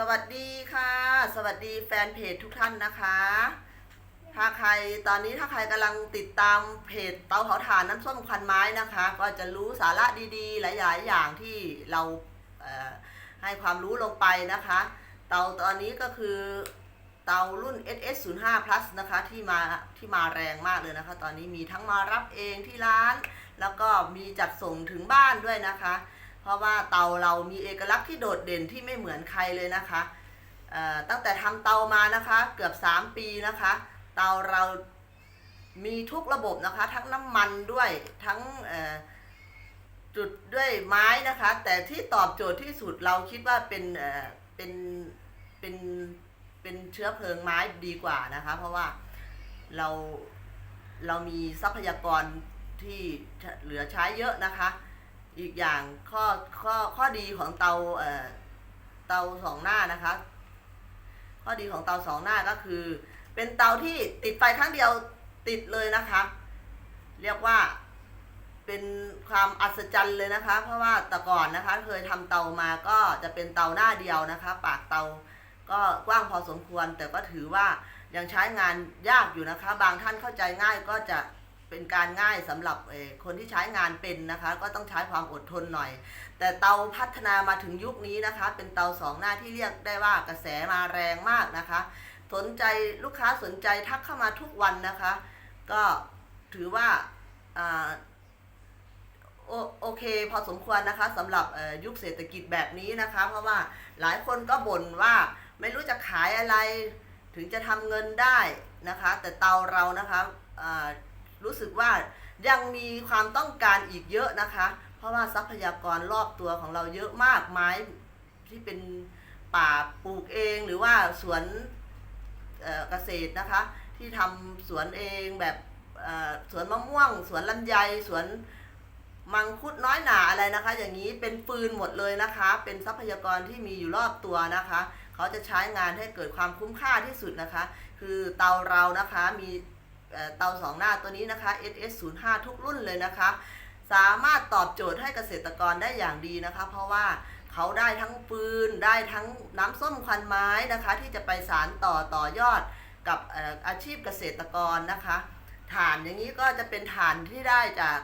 สวัสดีค่ะ สวัสดีแฟนเพจทุกท่านนะคะ ถ้าใครตอนนี้ถ้าใครกำลังติดตามเพจเตาเผาถ่านน้ำส้มควันไม้นะคะ ก็จะรู้สาระดีๆ หลายๆอย่างที่เราเให้ความรู้ลงไปนะคะ เตาตอนนี้ก็คือเตารุ่น SS 0 5 plus นะคะที่มาที่มาแรงมากเลยนะคะ ตอนนี้มีทั้งมารับเองที่ร้าน แล้วก็มีจัดส่งถึงบ้านด้วยนะคะ เพราะว่าเตาเรามีเอกลักษณ์ที่โดดเด่นที่ไม่เหมือนใครเลยนะคะตั้งแต่ทำเตามานะคะเกือบ 3 ปีนะคะ เตาเรามีทุกระบบนะคะ ทั้งน้ำมันด้วยทั้งจุดด้วยไม้นะคะ แต่ที่ตอบโจทย์ที่สุดเราคิดว่าเป็นเป็นเป็นเป็นเชื้อเพลิงไม้ดีกว่านะคะ เพราะว่าเราเรามีทรัพยากรที่เหลือใช้เยอะนะคะ อีกอย่างข้อข้อข้อดีของเตาเอ่อเตาสองหน้านะคะ ข้อดีของเตาสองหน้าก็คือ เป็นเตาที่ติดไฟครั้งเดียวติดเลยนะคะ เรียกว่าเป็นความอัศจรรย์เลยนะคะ เพราะว่าแต่ก่อนนะคะ เคยทำเตามาก็จะเป็นเตาหน้าเดียวนะคะ ปากเตาก็กว้างพอสมควร แต่ก็ถือว่ายังใช้งานยากอยู่นะคะ บางท่านเข้าใจง่ายก็จะ เป็นการง่ายสำหรับคนที่ใช้งานเป็นนะคะ ก็ต้องใช้ความอดทนหน่อย แต่เตาพัฒนามาถึงยุคนี้นะคะ เป็นเตาสองหน้าที่เรียกได้ว่ากระแสมาแรงมากนะคะ สนใจลูกค้าสนใจทักเข้ามาทุกวันนะคะ ก็ถือว่าโอโอเคพอสมควรนะคะสำหรับยุคเศรษฐกิจแบบนี้นะคะ เพราะว่าหลายคนก็บ่นว่าไม่รู้จะขายอะไร ถึงจะทำเงินได้นะคะ แต่เตาเรานะคะ รู้สึกว่ายังมีความต้องการอีกเยอะนะคะ เพราะว่าทรัพยากรรอบตัวของเราเยอะมากไม้ที่เป็นป่าปลูกเองหรือว่าสวนเกษตรนะคะ ที่ทำสวนเองแบบสวนมะม่วง สวนลำไยสวนมังคุดน้อยหนาอะไรนะคะ อย่างนี้เป็นฟืนหมดเลยนะคะ เป็นทรัพยากรที่มีอยู่รอบตัวนะคะ เขาจะใช้งานให้เกิดความคุ้มค่าที่สุดนะคะ คือเตาเรานะคะมี เตาสองหน้าตัวนี้นะคะ SS 0 5 ทุกรุ่นเลยนะคะ สามารถตอบโจทย์ให้เกษตรกรได้อย่างดีนะคะ เพราะว่าเขาได้ทั้งฟืนได้ทั้งน้ำส้มควันไม้นะคะ ที่จะไปสารต่อต่อยอดกับอาชีพเกษตรกรนะคะฐานอย่างนี้ก็จะเป็นฐานที่ได้จาก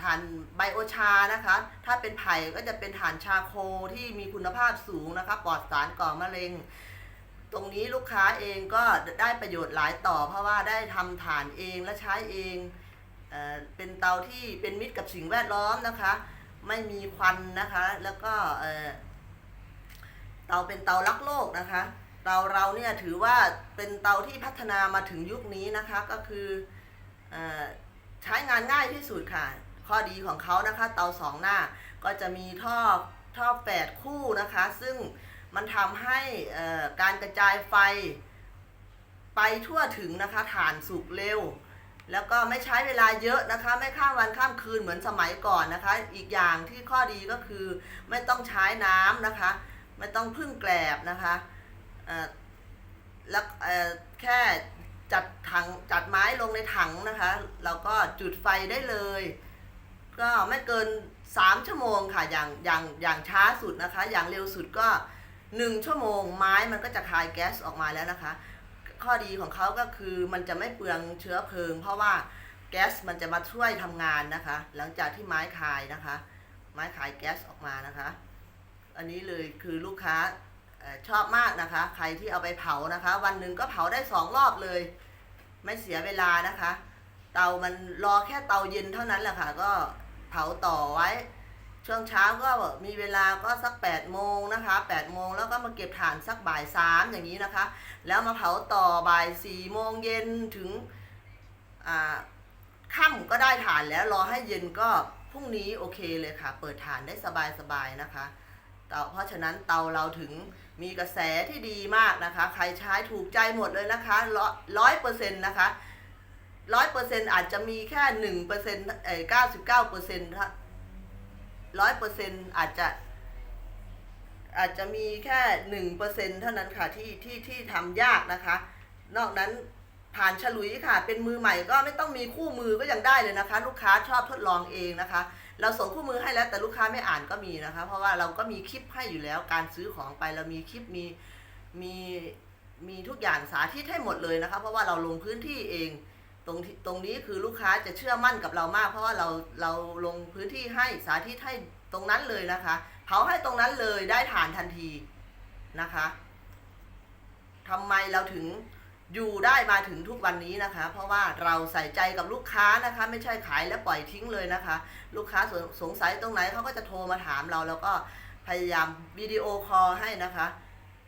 ฐานไบโอชานะคะ ถ้าเป็นไผ่ก็จะเป็นฐานชาโคที่มีคุณภาพสูงนะคะ ปลอดสารก่อมะเร็ง ตรงนี้ลูกค้าเองก็ได้ประโยชน์หลายต่อ เพราะว่าได้ทำฐานเองและใช้เองเอเป็นเตาที่เป็นมิตรกับสิ่งแวดล้อมนะคะ ไม่มีควันนะคะ แล้วก็เตาเป็นเตารักโลกนะคะเตาเราเนี่ยถือว่าเป็นเตาที่พัฒนามาถึงยุคนี้นะคะก็คืออใช้งานง่ายที่สุดค่ะ ข้อดีของเขานะคะ เตาสองหน้าก็จะมีท่อท่อแปดคู่นะคะ ซึ่ง มันทำให้การกระจายไฟไปทั่วถึงนะคะฐานสุกเร็ว แล้วก็ไม่ใช้เวลาเยอะนะคะ ไม่ข้ามวันข้ามคืนเหมือนสมัยก่อนนะคะ อีกอย่างที่ข้อดีก็คือไม่ต้องใช้น้ำนะคะ ไม่ต้องพึ่งแกลบนะคะแล้วแค่จัดถังจัดไม้ลงในถังนะคะเราก็จุดไฟได้เลย ก็ไม่เกิน 3 ชั่วโมงค่ะอย่างอย่างอย่างช้าสุดนะคะ อย่างเร็วสุดก็ 1ชั่วโมงไม้มันก็จะคายแก๊สออกมาแล้วนะคะ ข้อดีของเขาก็คือมันจะไม่เปลืองเชื้อเพลิง เพราะว่าแก๊สมันจะมาช่วยทำงานนะคะ หลังจากที่ไม้คายนะคะ ไม้คายแก๊สออกมานะคะ อันนี้เลยคือลูกค้าออชอบมากนะคะ ใครที่เอาไปเผานะคะ วันหนึ่งก็เผาได้สองรอบเลย ไม่เสียเวลานะคะ เตามันรอแค่เตาเย็นเท่านั้นแหละค่ะ ก็เผาต่อไว้ ช่วงเช้าก็มีเวลาก็สัก8ปดโมงนะคะ8ปดโมงแล้วก็มาเก็บถ่านสักบ่ายสามอย่างนี้นะคะ แล้วมาเผาต่อบ่ายสี่โมงเย็นถึงอ่าค่ำก็ได้ถ่านแล้วรอให้เย็นก็พรุ่งนี้โอเคเลยค่ะ เปิดถ่านได้สบายๆนะคะเตาเพราะฉะนั้นเตาเราถึงมีกระแสที่ดีมากนะคะ ใครใช้ถูกใจหมดเลยนะคะร้อยเปอร์เซ็นต์นะคะร้อยเปอร์เซ็นต์อาจจะมีแค่หนึ่งเปอร์เซ็นต์เอ่อเก้าสิบเก้าเปอร์เซ็นต์ ร้อยเปอร์เซ็นต์อาจจะ อาจจะมีแค่หนึ่งเปอร์เซ็นเท่านั้นค่ะที่ที่ที่ทำยากนะคะ นอกนั้นผ่านฉลุยค่ะ เป็นมือใหม่ก็ไม่ต้องมีคู่มือก็ยังได้เลยนะคะ ลูกค้าชอบทดลองเองนะคะ เราส่งคู่มือให้แล้วแต่ลูกค้าไม่อ่านก็มีนะคะ เพราะว่าเราก็มีคลิปให้อยู่แล้วการซื้อของไปเรามีคลิปมีมีมีทุกอย่างสาธิตให้หมดเลยนะคะ เพราะว่าเราลงพื้นที่เอง ตรงตรงนี้คือลูกค้าจะเชื่อมั่นกับเรามาก เพราะว่าเราเราลงพื้นที่ให้สาธิตให้ตรงนั้นเลยนะคะเผาให้ตรงนั้นเลยได้ฐานทันทีนะคะทำไมเราถึงอยู่ได้มาถึงทุกวันนี้นะคะ เพราะว่าเราใส่ใจกับลูกค้านะคะ ไม่ใช่ขายแล้วปล่อยทิ้งเลยนะคะ ลูกค้าสงสงสัยตรงไหนเขาก็จะโทรมาถามเรา แล้วก็พยายามวิดีโอคอลให้นะคะ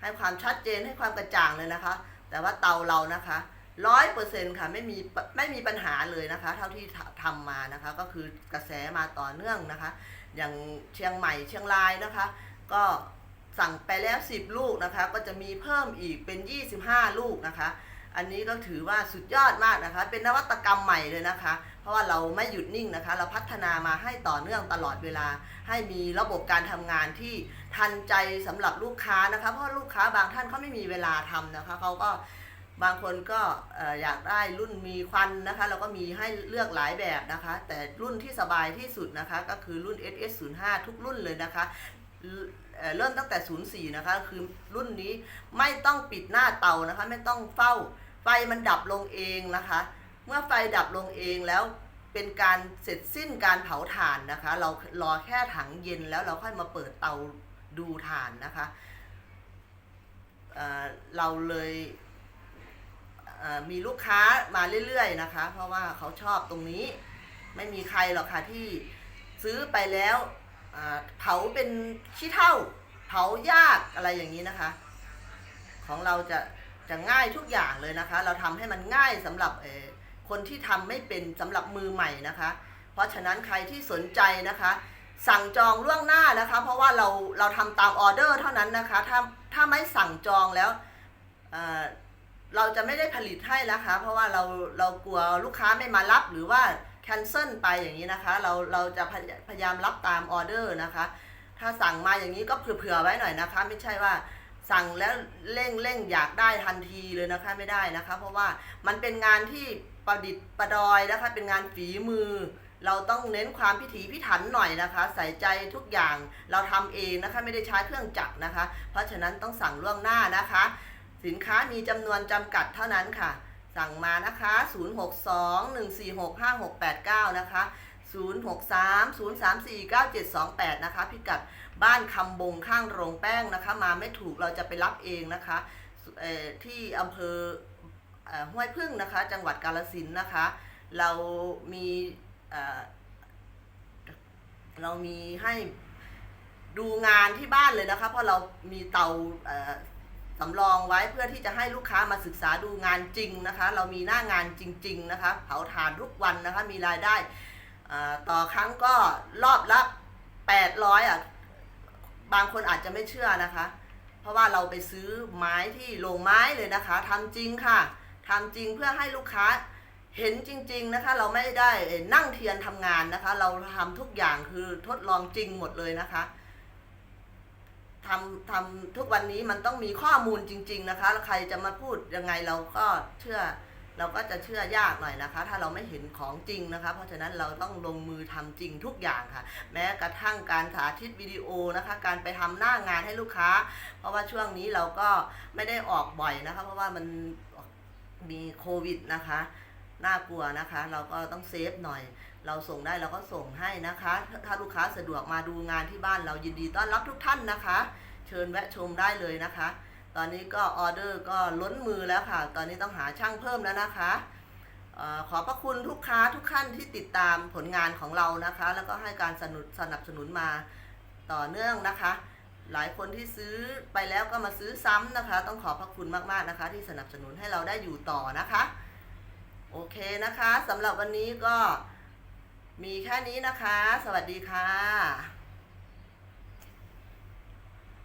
ให้ความชัดเจนให้ความกระจ่างเลยนะคะ แต่ว่าเตาเรานะคะ ร้อยเปอร์เซ็นค่ะไม่มีไม่มีปัญหาเลยนะคะ เท่าที่ททำมานะคะ ก็คือกระแสมาต่อเนื่องนะคะ อย่างเชียงใหม่เชียงรายนะคะ ก็สั่งไปแล้ว 10 ลูกนะคะ ก็จะมีเพิ่มอีกเป็น 25 ลูกนะคะ อันนี้ก็ถือว่าสุดยอดมากนะคะ เป็นนวัตกรรมใหม่เลยนะคะ เพราะว่าเราไม่หยุดนิ่งนะคะ เราพัฒนามาให้ต่อเนื่องตลอดเวลา ให้มีระบบการทำงานที่ทันใจสำหรับลูกค้านะคะ เพราะลูกค้าบางท่านเขาไม่มีเวลาทำนะคะเขาก็ บางคนก็อยากได้รุ่นมีควันนะคะ เราก็มีให้เลือกหลายแบบนะคะ แต่รุ่นที่สบายที่สุดนะคะ ก็คือรุ่น SS05 ทุกรุ่นเลยนะคะ เริ่มตั้งแต่ 04 นะคะ คือรุ่นนี้ไม่ต้องปิดหน้าเตานะคะ ไม่ต้องเฝ้า ไฟมันดับลงเองนะคะ เมื่อไฟดับลงเองแล้วเป็นการเสร็จสิ้นการเผาถ่านนะคะ เรารอแค่ถังเย็นแล้วเราค่อยมาเปิดเตาดูถ่านนะคะเเราเลย มีลูกค้ามาเรื่อยๆนะคะ เพราะว่าเขาชอบตรงนี้ ไม่มีใครหรอกค่ะที่ซื้อไปแล้วเผาเป็นขี้เถ้าเผายากอะไรอย่างนี้นะคะ ของเราจะจะง่ายทุกอย่างเลยนะคะ เราทำให้มันง่ายสำหรับคนที่ทำไม่เป็นสำหรับมือใหม่นะคะ เพราะฉะนั้นใครที่สนใจนะคะ สั่งจองล่วงหน้านะคะ เพราะว่าเราเราทำตามออเดอร์เท่านั้นนะคะ ถ้าถ้าไม่สั่งจองแล้ว เราจะไม่ได้ผลิตให้นะคะ เพราะว่าเราเรากลัวลูกค้าไม่มารับหรือว่าแคนเซิลไปอย่างนี้นะคะ เราเราจะพยายามรับตามออเดอร์นะคะ ถ้าสั่งมาอย่างนี้ก็เผื่อๆไว้หน่อยนะคะ ไม่ใช่ว่าสั่งแล้วเร่งเร่งอยากได้ทันทีเลยนะคะไม่ได้นะคะ เพราะว่ามันเป็นงานที่ประดิษฐ์ประดอยนะคะ เป็นงานฝีมือ เราต้องเน้นความพิถีพิถันหน่อยนะคะ ใส่ใจทุกอย่างเราทำเองนะคะ ไม่ได้ใช้เครื่องจักรนะคะ เพราะฉะนั้นต้องสั่งล่วงหน้านะคะ สินค้ามีจำนวนจำกัดเท่านั้นค่ะ สั่งมานะคะ 0621465689 นะคะ 0630349728 นะคะ พิกัดบ้านคำบงข้างโรงแป้งนะคะ มาไม่ถูกเราจะไปรับเองนะคะเอ่อที่อำเภอห้วยพึ่งนะคะ จังหวัดกาฬสินนะคะ เรามีเอ่อเรามีให้ดูงานที่บ้านเลยนะคะ เพราะเรามีเตาเอ่อ สำรองไว้เพื่อที่จะให้ลูกค้ามาศึกษาดูงานจริงนะคะ เรามีหน้างานจริง ๆ นะคะ เผาถ่านทุกวันนะคะ มีรายได้อ่าต่อครั้งก็รอบละ800อะ บางคนอาจจะไม่เชื่อนะคะ เพราะว่าเราไปซื้อไม้ที่โรงไม้เลยนะคะทำจริงค่ะทำจริงเพื่อให้ลูกค้าเห็นจริง ๆนะคะ เราไม่ได้นั่งเทียนทำงานนะคะ เราทำทุกอย่างคือทดลองจริงหมดเลยนะคะ ทำทำทุกวันนี้มันต้องมีข้อมูลจริง ๆนะคะแล้วใครจะมาพูดยังไงเราก็เชื่อ เราก็จะเชื่อยากหน่อยนะคะ ถ้าเราไม่เห็นของจริงนะคะ เพราะฉะนั้นเราต้องลงมือทำจริงทุกอย่างค่ะ แม้กระทั่งการสาธิตวิดีโอนะคะ การไปทำหน้างานให้ลูกค้า เพราะว่าช่วงนี้เราก็ไม่ได้ออกบ่อยนะคะ เพราะว่ามันมีโควิดนะคะ น่ากลัวนะคะ เราก็ต้องเซฟหน่อย เราส่งได้เราก็ส่งให้นะคะ ถ้าลูกค้าสะดวกมาดูงานที่บ้านเรายินดีต้อนรับทุกท่านนะคะ เชิญแวะชมได้เลยนะคะ ตอนนี้ก็ออเดอร์ก็ล้นมือแล้วค่ะ ตอนนี้ต้องหาช่างเพิ่มแล้วนะคะออขอบพระคุณทุกค้าทุกท่านที่ติดตามผลงานของเรานะคะ แล้วก็ให้การสนับสนับสนุนมาต่อเนื่องนะคะ หลายคนที่ซื้อไปแล้วก็มาซื้อซ้ำนะคะ ต้องขอพระคุณมากๆนะคะ ที่สนับสนุนให้เราได้อยู่ต่อนะคะ โอเคนะคะสำหรับวันนี้ก็ มีแค่นี้นะคะ สวัสดีค่ะ